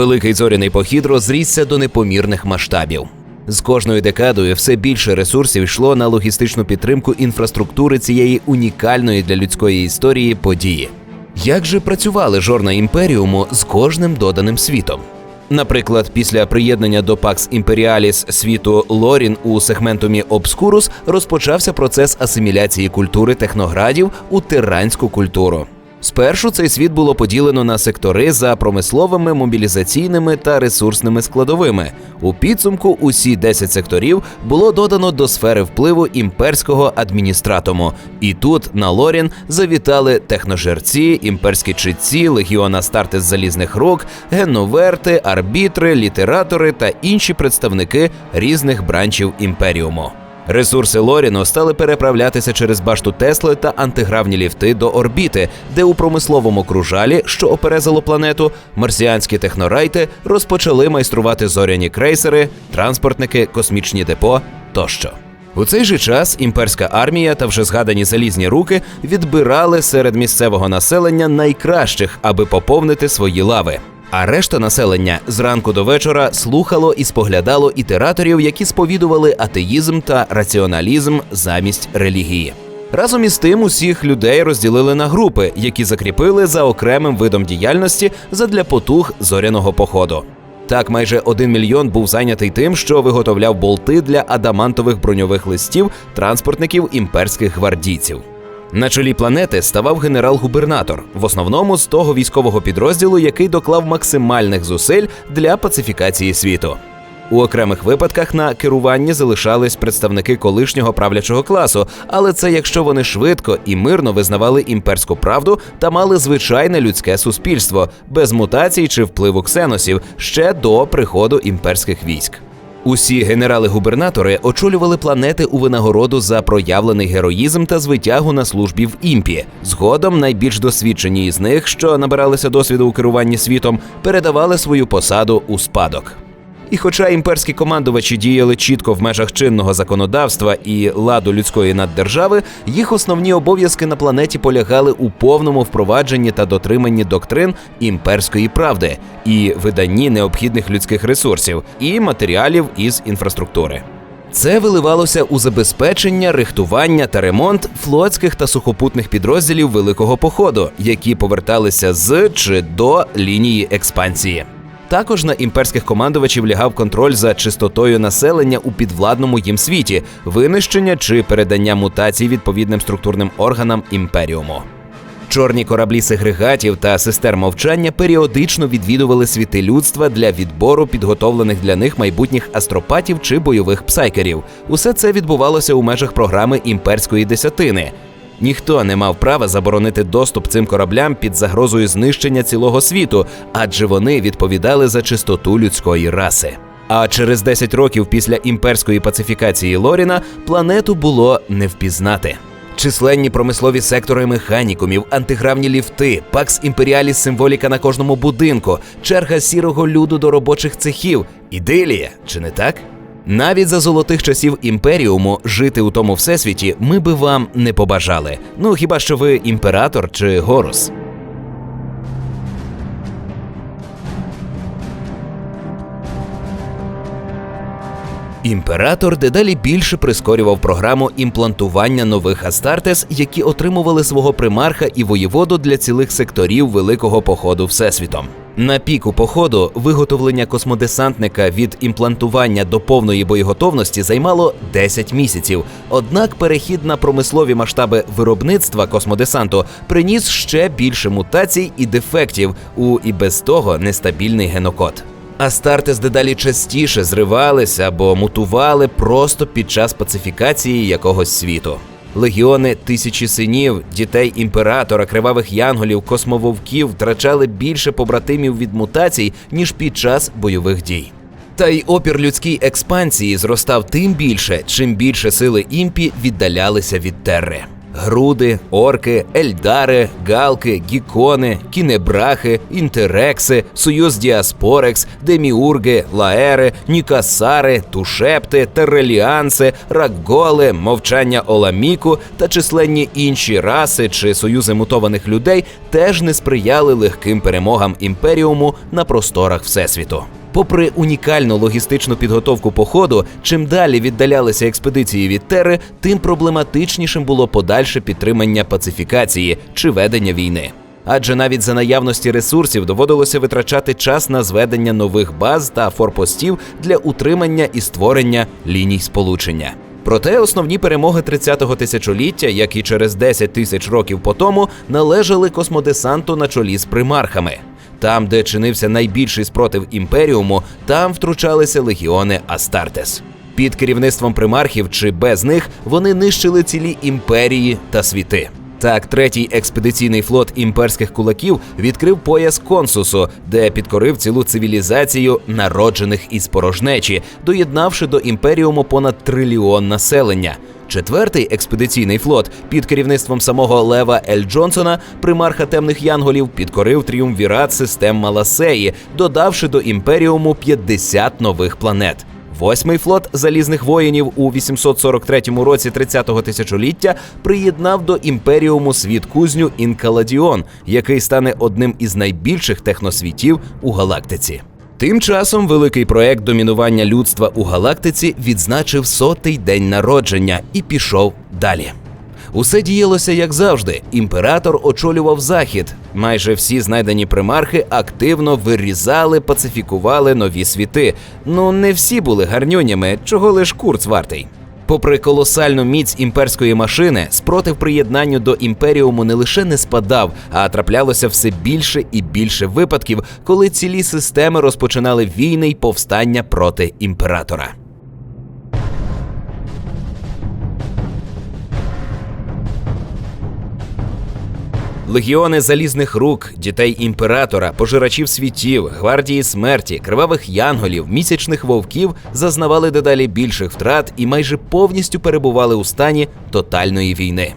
Великий зоряний похід розрісся до непомірних масштабів. З кожною декадою все більше ресурсів йшло на логістичну підтримку інфраструктури цієї унікальної для людської історії події. Як же працювали жорна імперіуму з кожним доданим світом? Наприклад, після приєднання до Pax Imperialis світу Лорін у сегментумі Обскурус розпочався процес асиміляції культури техноградів у тиранську культуру. Спершу цей світ було поділено на сектори за промисловими, мобілізаційними та ресурсними складовими. У підсумку усі 10 секторів було додано до сфери впливу імперського адміністратуму. І тут на Лорін завітали техножерці, імперські читці, легіон Астарти з залізних рук, генноверти, арбітри, літератори та інші представники різних бранчів імперіуму. Ресурси Лоріну стали переправлятися через башту Тесли та антигравні ліфти до орбіти, де у промисловому кружалі, що оперезало планету, марсіанські технорайти розпочали майструвати зоряні крейсери, транспортники, космічні депо тощо. У цей же час імперська армія та вже згадані залізні руки відбирали серед місцевого населення найкращих, аби поповнити свої лави. А решта населення зранку до вечора слухало і споглядало ітераторів, які сповідували атеїзм та раціоналізм замість релігії. Разом із тим усіх людей розділили на групи, які закріпили за окремим видом діяльності задля потуг зоряного походу. Так, майже один мільйон був зайнятий тим, що виготовляв болти для адамантових броньових листів транспортників імперських гвардійців. На чолі планети ставав генерал-губернатор, в основному з того військового підрозділу, який доклав максимальних зусиль для пацифікації світу. У окремих випадках на керуванні залишались представники колишнього правлячого класу, але це якщо вони швидко і мирно визнавали імперську правду та мали звичайне людське суспільство без мутацій чи впливу ксеносів ще до приходу імперських військ. Усі генерали-губернатори очолювали планети у винагороду за проявлений героїзм та звитягу на службі в імпі. Згодом найбільш досвідчені із них, що набиралися досвіду у керуванні світом, передавали свою посаду у спадок. І хоча імперські командувачі діяли чітко в межах чинного законодавства і ладу людської наддержави, їх основні обов'язки на планеті полягали у повному впровадженні та дотриманні доктрин імперської правди і виданні необхідних людських ресурсів і матеріалів із інфраструктури. Це виливалося у забезпечення, рихтування та ремонт флотських та сухопутних підрозділів великого походу, які поверталися з чи до лінії експансії. Також на імперських командувачів лягав контроль за чистотою населення у підвладному їм світі, винищення чи передання мутацій відповідним структурним органам імперіуму. Чорні кораблі сегрегатів та сестер мовчання періодично відвідували світи людства для відбору підготовлених для них майбутніх астропатів чи бойових псайкерів. Усе це відбувалося у межах програми імперської десятини. Ніхто не мав права заборонити доступ цим кораблям під загрозою знищення цілого світу, адже вони відповідали за чистоту людської раси. А через 10 років після імперської пацифікації Лоріна планету було не впізнати. Численні промислові сектори механікумів, антигравні ліфти, пакс імперіаліс символіка на кожному будинку, черга сірого люду до робочих цехів. Ідилія, чи не так? Навіть за золотих часів імперіуму жити у тому всесвіті ми би вам не побажали. Ну хіба що ви імператор чи горус. Імператор дедалі більше прискорював програму імплантування нових Астартес, які отримували свого примарха і воєводу для цілих секторів великого походу всесвітом. На піку походу виготовлення космодесантника від імплантування до повної боєготовності займало 10 місяців. Однак перехід на промислові масштаби виробництва космодесанту приніс ще більше мутацій і дефектів у і без того нестабільний генокод. Астартес дедалі частіше зривалися або мутували просто під час пацифікації якогось світу. Легіони тисячі синів, дітей імператора, кривавих янголів, космововків втрачали більше побратимів від мутацій, ніж під час бойових дій. Та й опір людській експансії зростав тим більше, чим більше сили імпі віддалялися від терри. Груди, орки, ельдари, галки, гікони, кінебрахи, інтерекси, союз діаспорекс, деміурги, лаери, нікасари, тушепти, тереліанси, ракголи, мовчання Оламіку та численні інші раси чи союзи мутованих людей теж не сприяли легким перемогам імперіуму на просторах всесвіту. Попри унікальну логістичну підготовку походу, чим далі віддалялися експедиції від Тери, тим проблематичнішим було подальше підтримання пацифікації чи ведення війни. Адже навіть за наявності ресурсів доводилося витрачати час на зведення нових баз та форпостів для утримання і створення ліній сполучення. Проте основні перемоги 30-го тисячоліття, як і через 10 тисяч років по тому, належали космодесанту на чолі з примархами. Там, де чинився найбільший спротив імперіуму, там втручалися легіони Астартес. Під керівництвом примархів чи без них вони нищили цілі імперії та світи. Так, третій експедиційний флот імперських кулаків відкрив пояс консусу, де підкорив цілу цивілізацію народжених із порожнечі, доєднавши до імперіуму понад трильйон населення. Четвертий експедиційний флот під керівництвом самого Лева Ель Джонсона, примарха темних янголів, підкорив тріумвірат систем Маласеї, додавши до імперіуму 50 нових планет. Восьмий флот залізних воїнів у 843 році 30-го тисячоліття приєднав до імперіуму світ кузню Інкаладіон, який стане одним із найбільших техносвітів у галактиці. Тим часом великий проект домінування людства у галактиці відзначив сотий день народження і пішов далі. Усе діялося як завжди. Імператор очолював захід. Майже всі знайдені примархи активно вирізали, пацифікували нові світи. Ну не всі були гарнюнями, чого лиш курц вартий. Попри колосальну міць імперської машини, спротив приєднанню до імперіуму не лише не спадав, а траплялося все більше і більше випадків, коли цілі системи розпочинали війни й повстання проти імператора. Легіони залізних рук, дітей імператора, пожирачів світів, гвардії смерті, кривавих янголів, місячних вовків зазнавали дедалі більших втрат і майже повністю перебували у стані тотальної війни.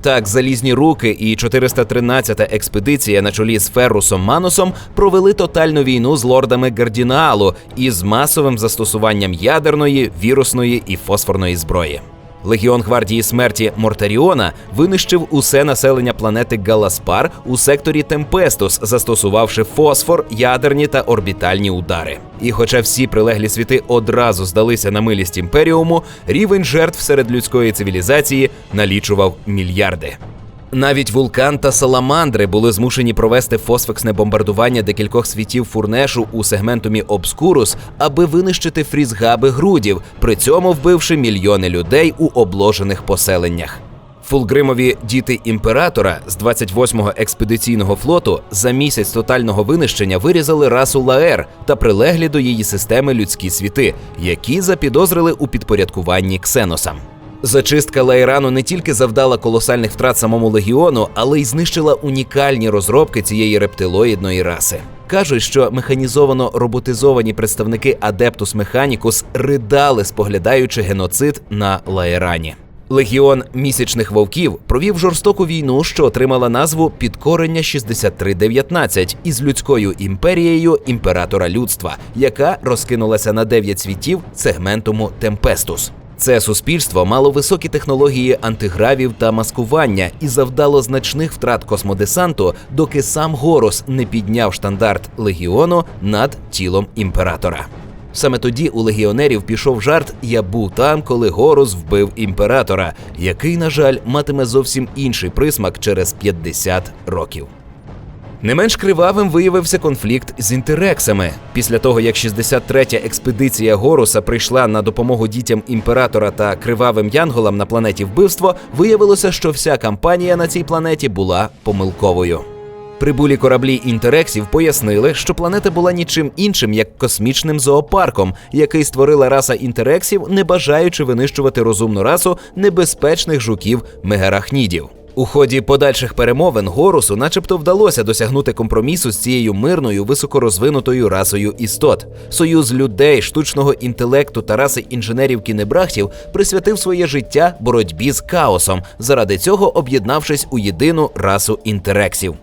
Так, залізні руки і 413-та експедиція на чолі з Феррусом Манусом провели тотальну війну з лордами Гардінаалу із масовим застосуванням ядерної, вірусної і фосфорної зброї. Легіон гвардії смерті Мортаріона винищив усе населення планети Галаспар у секторі Темпестус, застосувавши фосфор, ядерні та орбітальні удари. І хоча всі прилеглі світи одразу здалися на милість імперіуму, рівень жертв серед людської цивілізації налічував мільярди. Навіть вулкан та саламандри були змушені провести фосфексне бомбардування декількох світів фурнешу у сегментумі Обскурус, аби винищити фрізгаби грудів, при цьому вбивши мільйони людей у обложених поселеннях. Фулгримові діти імператора з 28-го експедиційного флоту за місяць тотального винищення вирізали расу Лаер та прилеглі до її системи людські світи, які запідозрили у підпорядкуванні ксеносам. Зачистка Лаїрану не тільки завдала колосальних втрат самому легіону, але й знищила унікальні розробки цієї рептилоїдної раси. Кажуть, що механізовано роботизовані представники Адептус Механікус ридали, споглядаючи геноцид на Лаєрані. Легіон місячних вовків провів жорстоку війну, що отримала назву Підкорення 6319 із людською імперією імператора людства, яка розкинулася на дев'ять світів сегментуму Темпестус. Це суспільство мало високі технології антигравів та маскування і завдало значних втрат космодесанту, доки сам Горос не підняв штандарт легіону над тілом імператора. Саме тоді у легіонерів пішов жарт Я був там, коли Горус вбив імператора, який, на жаль, матиме зовсім інший присмак через 50 років. Не менш кривавим виявився конфлікт з інтерексами. Після того, як 63-я експедиція Горуса прийшла на допомогу дітям імператора та кривавим янголам на планеті вбивство, виявилося, що вся кампанія на цій планеті була помилковою. Прибулі кораблі інтерексів пояснили, що планета була нічим іншим, як космічним зоопарком, який створила раса інтерексів, не бажаючи винищувати розумну расу небезпечних жуків мегарахнідів. У ході подальших перемовин Горусу, начебто, вдалося досягнути компромісу з цією мирною високорозвинутою расою істот. Союз людей, штучного інтелекту та раси інженерів кінебрахтів присвятив своє життя боротьбі з хаосом, заради цього об'єднавшись у єдину расу інтерексів.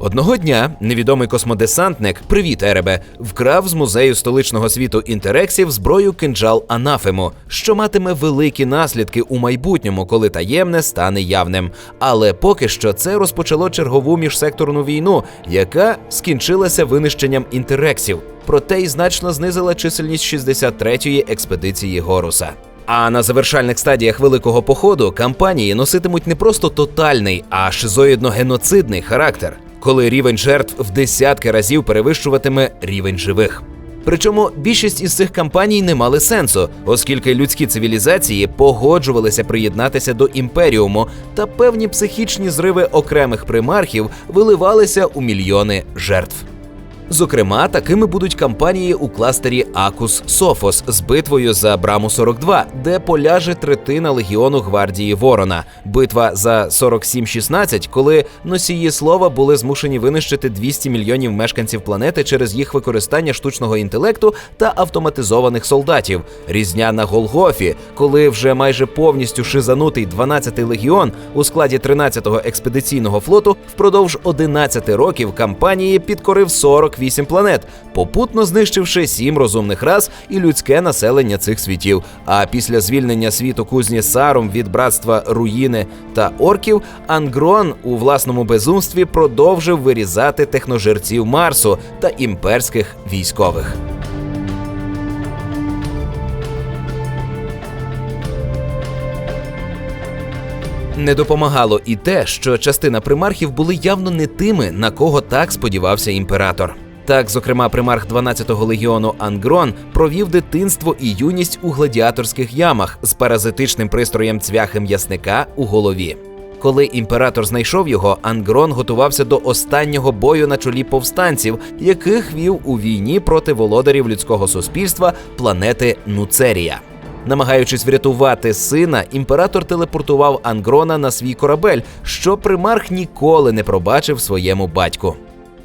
Одного дня невідомий космодесантник Привіт, Еребе вкрав з музею столичного світу інтерексів зброю кинджал Анафему, що матиме великі наслідки у майбутньому, коли таємне стане явним. Але поки що це розпочало чергову міжсекторну війну, яка скінчилася винищенням інтерексів, проте й значно знизила чисельність 63-ї експедиції Горуса. А на завершальних стадіях великого походу кампанії носитимуть не просто тотальний, а шизоїдно-геноцидний характер, коли рівень жертв в десятки разів перевищуватиме рівень живих. Причому більшість із цих кампаній не мали сенсу, оскільки людські цивілізації погоджувалися приєднатися до імперіуму, та певні психічні зриви окремих примархів виливалися у мільйони жертв. Зокрема, такими будуть кампанії у кластері Акус Софос з битвою за Браму 42, де поляже третина легіону гвардії Ворона, битва за 47-16, коли носії слова були змушені винищити 200 мільйонів мешканців планети через їх використання штучного інтелекту та автоматизованих солдатів. Різня на Голгофі, коли вже майже повністю шизанутий 12-й легіон у складі 13-го експедиційного флоту впродовж 11 років кампанії підкорив 48 планет, попутно знищивши 7 розумних рас і людське населення цих світів. А після звільнення світу кузні Сарум від братства руїни та орків, Ангрон у власному безумстві продовжив вирізати техножерців Марсу та імперських військових. Не допомагало і те, що частина примархів були явно не тими, на кого так сподівався імператор. Так, зокрема, примарх 12-го легіону Ангрон провів дитинство і юність у гладіаторських ямах з паразитичним пристроєм цвяхи м'ясника у голові. Коли імператор знайшов його, Ангрон готувався до останнього бою на чолі повстанців, яких вів у війні проти володарів людського суспільства планети Нуцерія. Намагаючись врятувати сина, імператор телепортував Ангрона на свій корабель, що примарх ніколи не пробачив своєму батьку.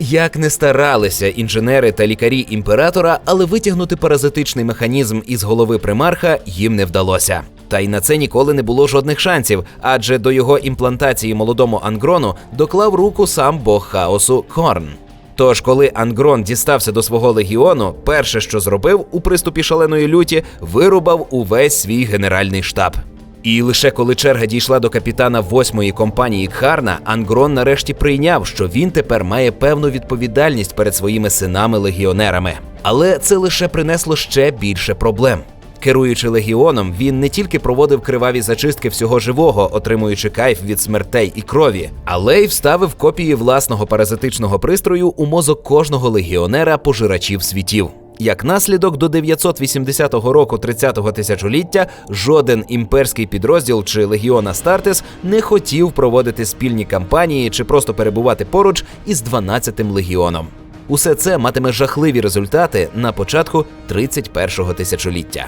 Як не старалися інженери та лікарі імператора, але витягнути паразитичний механізм із голови примарха їм не вдалося. Та й на це ніколи не було жодних шансів, адже до його імплантації молодому Ангрону доклав руку сам бог хаосу Корн. Тож, коли Ангрон дістався до свого легіону, перше, що зробив у приступі шаленої люті, вирубав увесь свій генеральний штаб. І лише коли черга дійшла до капітана восьмої компанії Кхарна, Ангрон нарешті прийняв, що він тепер має певну відповідальність перед своїми синами-легіонерами. Але це лише принесло ще більше проблем. Керуючи легіоном, він не тільки проводив криваві зачистки всього живого, отримуючи кайф від смертей і крові, але й вставив копії власного паразитичного пристрою у мозок кожного легіонера пожирачів світів. Як наслідок, до 980 року 30-го тисячоліття жоден імперський підрозділ чи легіон Астартес не хотів проводити спільні кампанії чи просто перебувати поруч із 12-тим легіоном. Усе це матиме жахливі результати на початку 31-го тисячоліття.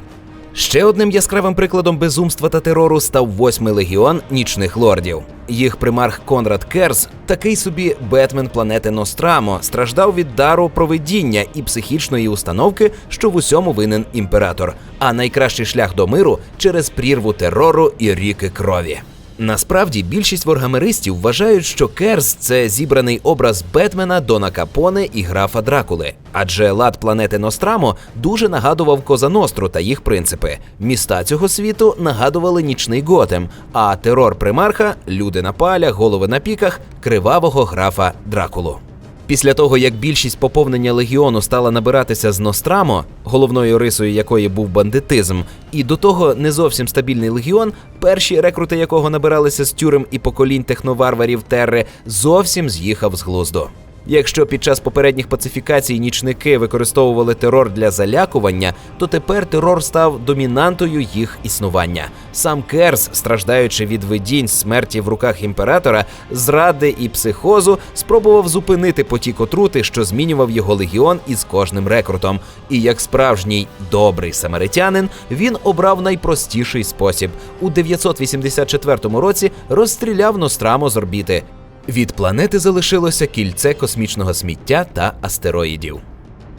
Ще одним яскравим прикладом безумства та терору став восьмий легіон нічних лордів. Їх примарх Конрад Керс, такий собі Бетмен планети Нострамо, страждав від дару провидіння і психічної установки, що в усьому винен імператор. А найкращий шлях до миру через прірву терору і ріки крові. Насправді більшість воргамеристів вважають, що Керс це зібраний образ Бетмена, Дона Капоне і графа Дракули, адже лад планети Нострамо дуже нагадував Коза Ностру та їх принципи. Міста цього світу нагадували нічний Готем, а терор примарха люди на палях, голови на піках, кривавого графа Дракулу. Після того, як більшість поповнення легіону стала набиратися з Нострамо, головною рисою якої був бандитизм, і до того не зовсім стабільний легіон, перші рекрути якого набиралися з тюрем і поколінь техноварварів Терри, зовсім з'їхав з глузду. Якщо під час попередніх пацифікацій нічники використовували терор для залякування, то тепер терор став домінантою їх існування. Сам Керс, страждаючи від видінь смерті в руках імператора, зради і психозу, спробував зупинити потік отрути, що змінював його легіон із кожним рекрутом. І як справжній добрий самаритянин, він обрав найпростіший спосіб. У 984 році розстріляв Нострамо з орбіти. Від планети залишилося кільце космічного сміття та астероїдів.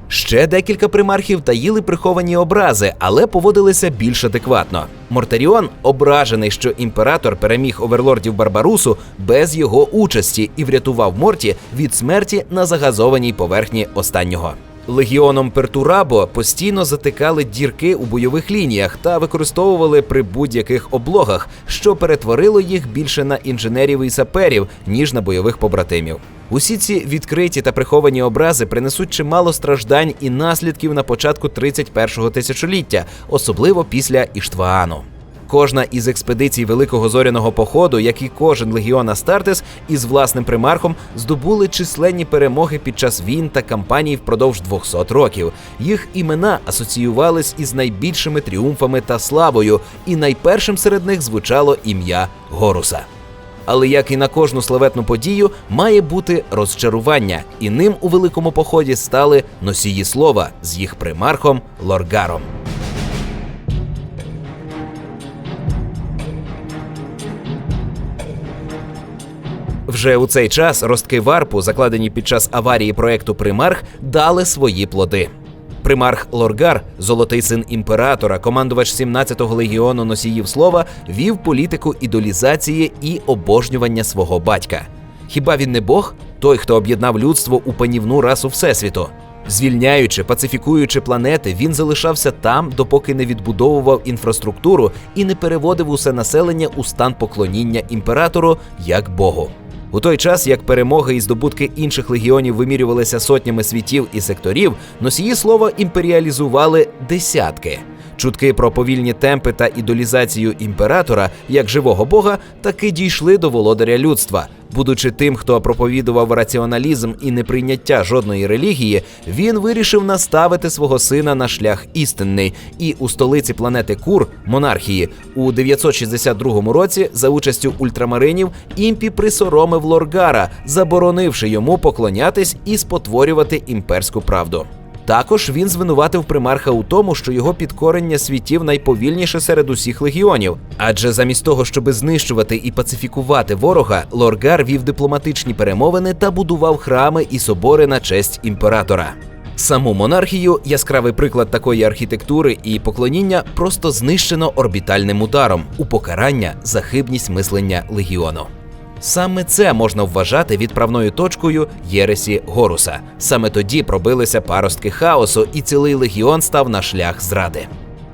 Ще декілька примархів таїли приховані образи, але поводилися більш адекватно. Мортаріон ображений, що імператор переміг оверлордів Барбарусу без його участі і врятував Морті від смерті на загазованій поверхні останнього. Легіоном Пертурабо постійно затикали дірки у бойових лініях та використовували при будь-яких облогах, що перетворило їх більше на інженерів і саперів, ніж на бойових побратимів. Усі ці відкриті та приховані образи принесуть чимало страждань і наслідків на початку 31-го тисячоліття, особливо після Іштваану. Кожна із експедицій Великого зоряного походу, як і кожен легіон Астартес, із власним примархом здобули численні перемоги під час війн та кампаній впродовж 200 років. Їх імена асоціювались із найбільшими тріумфами та славою, і найпершим серед них звучало ім'я Горуса. Але як і на кожну славетну подію, має бути розчарування, і ним у великому поході стали носії слова з їх примархом Лоргаром. Вже у цей час ростки варпу, закладені під час аварії проекту Примарх, дали свої плоди. Примарх Лоргар, золотий син імператора, командувач 17-го легіону носіїв слова, вів політику ідолізації і обожнювання свого батька. Хіба він не Бог, той, хто об'єднав людство у панівну расу Всесвіту? Звільняючи, пацифікуючи планети, він залишався там, допоки не відбудовував інфраструктуру і не переводив усе населення у стан поклоніння імператору як Богу. У той час, як перемоги і здобутки інших легіонів вимірювалися сотнями світів і секторів, носії слова імперіалізували десятки. Чутки про повільні темпи та ідолізацію імператора як живого бога таки дійшли до володаря людства. Будучи тим, хто проповідував раціоналізм і неприйняття жодної релігії, він вирішив наставити свого сина на шлях істинний. І у столиці планети Кур, монархії, у 962 році за участю ультрамаринів імпі присоромив Лоргара, заборонивши йому поклонятись і спотворювати імперську правду. Також він звинуватив примарха у тому, що його підкорення світів найповільніше серед усіх легіонів. Адже замість того, щоби знищувати і пацифікувати ворога, Лоргар вів дипломатичні перемовини та будував храми і собори на честь імператора. Саму монархію, яскравий приклад такої архітектури і поклоніння, просто знищено орбітальним ударом у покарання за хибність мислення легіону. Саме це можна вважати відправною точкою Єресі Горуса. Саме тоді пробилися паростки хаосу, і цілий легіон став на шлях зради.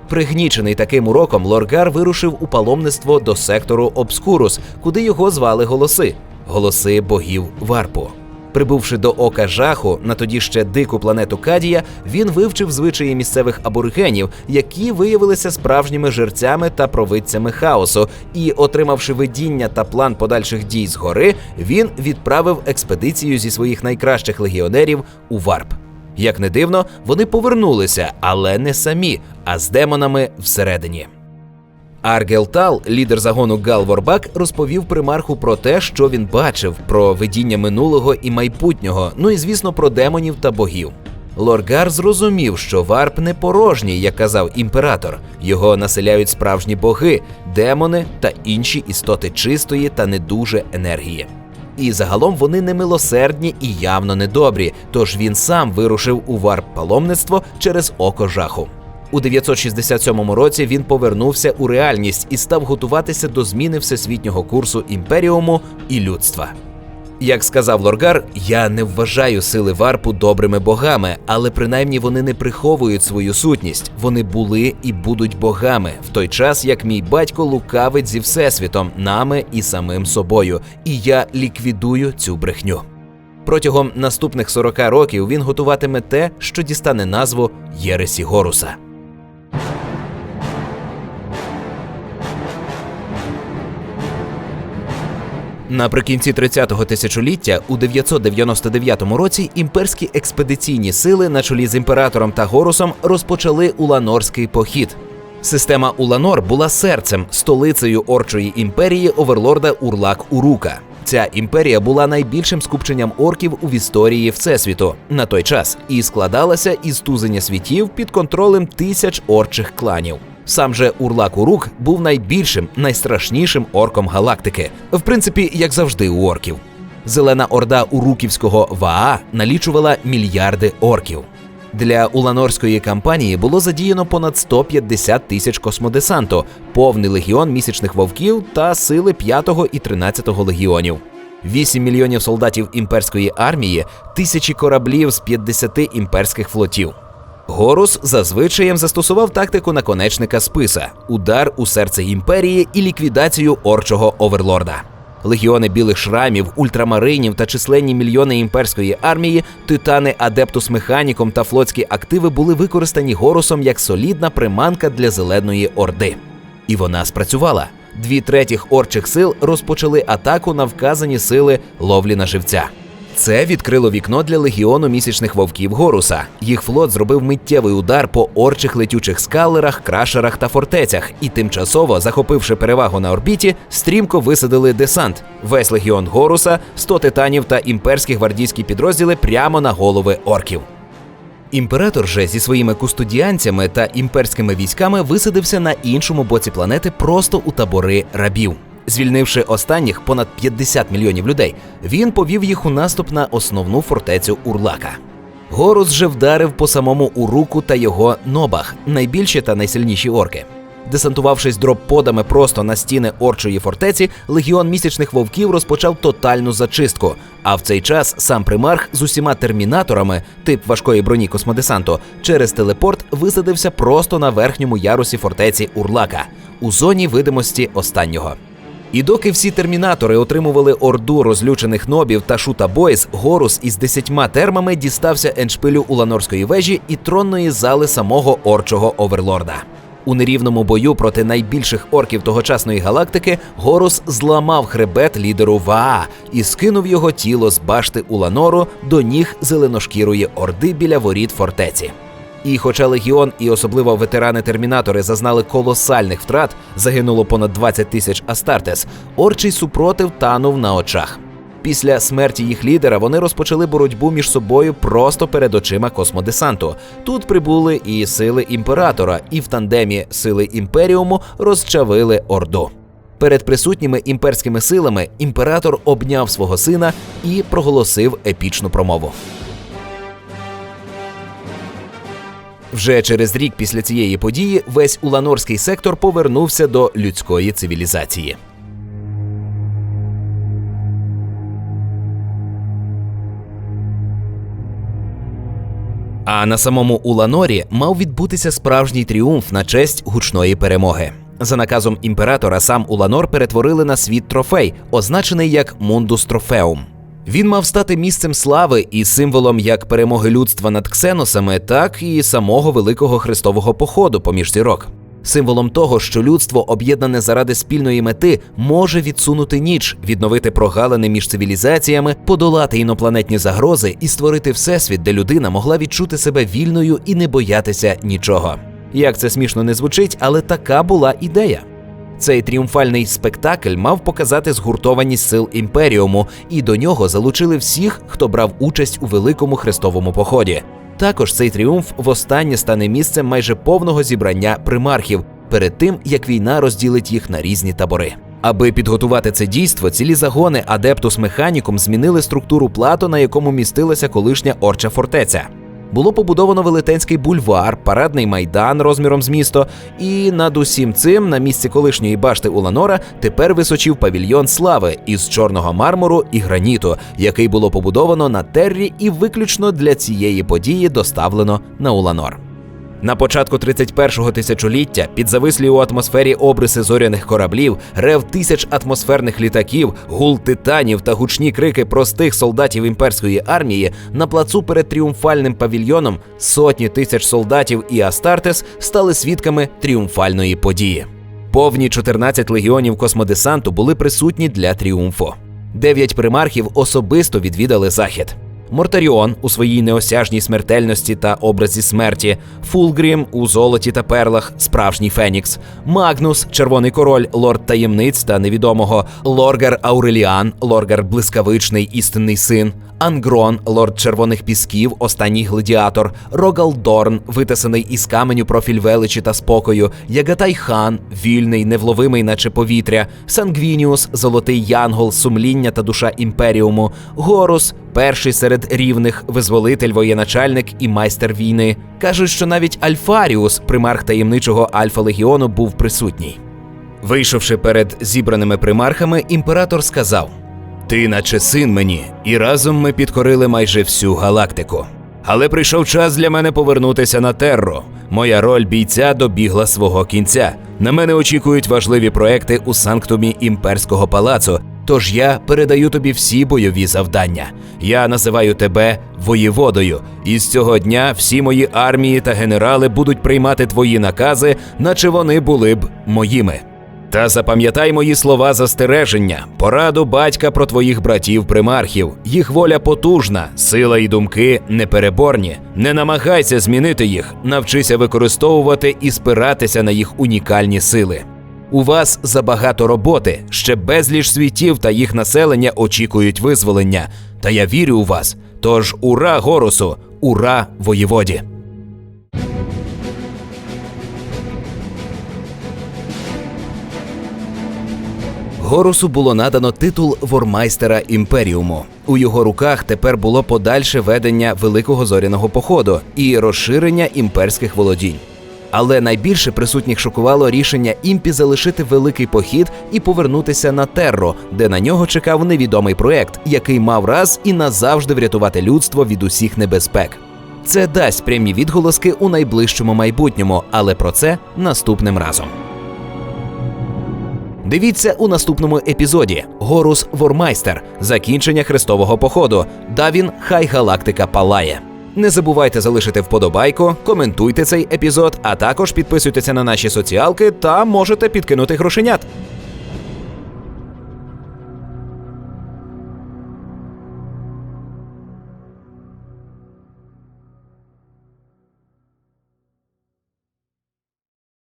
Пригнічений таким уроком, Лоргар вирушив у паломництво до сектору Обскурус, куди його звали голоси голоси богів Варпу. Прибувши до ока жаху на тоді ще дику планету Кадія, він вивчив звичаї місцевих аборигенів, які виявилися справжніми жерцями та провидцями хаосу. І, отримавши видіння та план подальших дій згори, він відправив експедицію зі своїх найкращих легіонерів у Варп. Як не дивно, вони повернулися, але не самі, а з демонами всередині. Аргел Тал, лідер загону Гал Ворбак, розповів примарху про те, що він бачив, про видіння минулого і майбутнього, ну і звісно про демонів та богів. Лоргар зрозумів, що варп не порожній, як казав імператор. Його населяють справжні боги, демони та інші істоти чистої та недуже енергії. І загалом вони немилосердні і явно недобрі, тож він сам вирушив у варп паломництво через око жаху. У 967 році він повернувся у реальність і став готуватися до зміни всесвітнього курсу імперіуму і людства. Як сказав Лоргар, я не вважаю сили варпу добрими богами, але принаймні вони не приховують свою сутність. Вони були і будуть богами в той час, як мій батько лукавить зі всесвітом, нами і самим собою, і я ліквідую цю брехню. Протягом наступних 40 років він готуватиме те, що дістане назву Єресі Горуса. Наприкінці 30-го тисячоліття у 999 році імперські експедиційні сили на чолі з імператором та Горусом розпочали Уланорський похід. Система Уланор була серцем, столицею орчої імперії оверлорда Урлак Урука. Ця імперія була найбільшим скупченням орків у історії Всесвіту на той час і складалася із тузення світів під контролем тисяч орчих кланів. Сам же Урлак Урук був найбільшим, найстрашнішим орком галактики, в принципі, як завжди у орків. Зелена орда уруківського Ваа налічувала мільярди орків. Для Уланорської кампанії було задіяно понад 150 тисяч космодесанту, повний легіон місячних вовків та сили 5 і 13 легіонів. 8 мільйонів солдатів імперської армії, тисячі кораблів з 50 імперських флотів. Горус зазвичаєм застосував тактику наконечника списа, удар у серце імперії і ліквідацію орчого оверлорда. Легіони білих шрамів, ультрамаринів та численні мільйони імперської армії, титани Адептус Механіком та флотські активи були використані Горусом як солідна приманка для зеленої орди. І вона спрацювала. Дві третіх орчих сил розпочали атаку на вказані сили ловлі на живця. Це відкрило вікно для легіону місячних вовків Горуса. Їх флот зробив миттєвий удар по орчих летючих скалерах, крашерах та фортецях, і тимчасово, захопивши перевагу на орбіті, стрімко висадили десант. Весь легіон Горуса, 100 титанів та імперські гвардійські підрозділи прямо на голови орків. Імператор же зі своїми кустодіанцями та імперськими військами висадився на іншому боці планети просто у табори рабів. Звільнивши останніх понад 50 мільйонів людей, він повів їх у наступ на основну фортецю Урлака. Горус же вдарив по самому Уруку та його нобах, найбільші та найсильніші орки. Десантувавшись дропподами просто на стіни орчої фортеці, легіон місячних вовків розпочав тотальну зачистку. А в цей час сам примарх з усіма термінаторами, тип важкої броні космодесанту, через телепорт висадився просто на верхньому ярусі фортеці Урлака у зоні видимості останнього. І доки всі термінатори отримували орду розлючених нобів та шута бойс, Горус із десятьма термами дістався еншпилю Уланорської вежі і тронної зали самого орчого оверлорда. У нерівному бою проти найбільших орків тогочасної галактики Горус зламав хребет лідеру Ваа і скинув його тіло з башти Уланору до ніг зеленошкірої орди біля воріт фортеці. І хоча легіон і особливо ветерани-термінатори зазнали колосальних втрат, загинуло понад 20 тисяч Астартес, орчий супротив танув на очах. Після смерті їх лідера вони розпочали боротьбу між собою просто перед очима космодесанту. Тут прибули і сили імператора, і в тандемі сили імперіуму розчавили орду. Перед присутніми імперськими силами імператор обняв свого сина і проголосив епічну промову. Вже через рік після цієї події весь уланорський сектор повернувся до людської цивілізації. А на самому Уланорі мав відбутися справжній тріумф на честь гучної перемоги. За наказом імператора сам Уланор перетворили на світ трофей, означений як Мундус Трофеум. Він мав стати місцем слави і символом як перемоги людства над ксеносами, так і самого великого хрестового походу поміж зірок. Символом того, що людство, об'єднане заради спільної мети, може відсунути ніч, відновити прогалини між цивілізаціями, подолати інопланетні загрози і створити всесвіт, де людина могла відчути себе вільною і не боятися нічого. Як це смішно не звучить, але така була ідея. Цей тріумфальний спектакль мав показати згуртованість сил імперіуму, і до нього залучили всіх, хто брав участь у великому хрестовому поході. Також цей тріумф востаннє стане місцем майже повного зібрання примархів перед тим, як війна розділить їх на різні табори. Аби підготувати це дійство, цілі загони Адептус Механікум змінили структуру плато, на якому містилася колишня орча фортеця. Було побудовано велетенський бульвар, парадний майдан розміром з місто, і над усім цим, на місці колишньої башти Уланора, тепер височив павільйон слави із чорного мармуру і граніту, який було побудовано на террі і виключно для цієї події доставлено на Уланор. На початку 31-го тисячоліття під завислі у атмосфері обриси зоряних кораблів, рев тисяч атмосферних літаків, гул титанів та гучні крики простих солдатів імперської армії на плацу перед тріумфальним павільйоном сотні тисяч солдатів і Астартес стали свідками тріумфальної події. Повні 14 легіонів космодесанту були присутні для тріумфу. Дев'ять примархів особисто відвідали захід. Мортаріон у своїй неосяжній смертельності та образі смерті, Фулгрім у золоті та перлах, справжній Фенікс, Магнус, червоний король, лорд таємниць та невідомого, Лоргер Ауреліан, Лоргер блискавичний істинний син, Ангрон, лорд червоних пісків, останній гладіатор, Рогалдорн, витесаний із каменю профіль величі та спокою, Ягатай хан, вільний, невловимий, наче повітря, Сангвініус, золотий янгол, сумління та душа імперіуму, Горус, перший серед рівних, визволитель, воєначальник і майстер війни. Кажуть, що навіть Альфаріус, примарх таємничого Альфа Легіону, був присутній. Вийшовши перед зібраними примархами, імператор сказав: Ти, наче син мені, і разом ми підкорили майже всю галактику. Але прийшов час для мене повернутися на терро. Моя роль бійця добігла свого кінця. На мене очікують важливі проекти у санктумі імперського палацу. Тож я передаю тобі всі бойові завдання. Я називаю тебе воєводою, і з цього дня всі мої армії та генерали будуть приймати твої накази, наче вони були б моїми. Та запам'ятай мої слова застереження, пораду батька про твоїх братів примархів. Їх воля потужна, сила і думки непереборні. Не намагайся змінити їх, навчися використовувати і спиратися на їх унікальні сили. У вас забагато роботи, ще безліч світів та їх населення очікують визволення. Та я вірю у вас. Тож ура Горусу, ура воєводі! Горусу було надано титул вормайстера імперіуму. У його руках тепер було подальше ведення великого зоряного походу і розширення імперських володінь. Але найбільше присутніх шокувало рішення імпі залишити великий похід і повернутися на терро, де на нього чекав невідомий проект, який мав раз і назавжди врятувати людство від усіх небезпек. Це дасть прямі відголоски у найближчому майбутньому, але про це наступним разом. Дивіться у наступному епізоді: Горус Вормайстер, закінчення хрестового походу. Давін Хай Галактика Палає. Не забувайте залишити вподобайку, коментуйте цей епізод, а також підписуйтеся на наші соціалки та можете підкинути грошенят.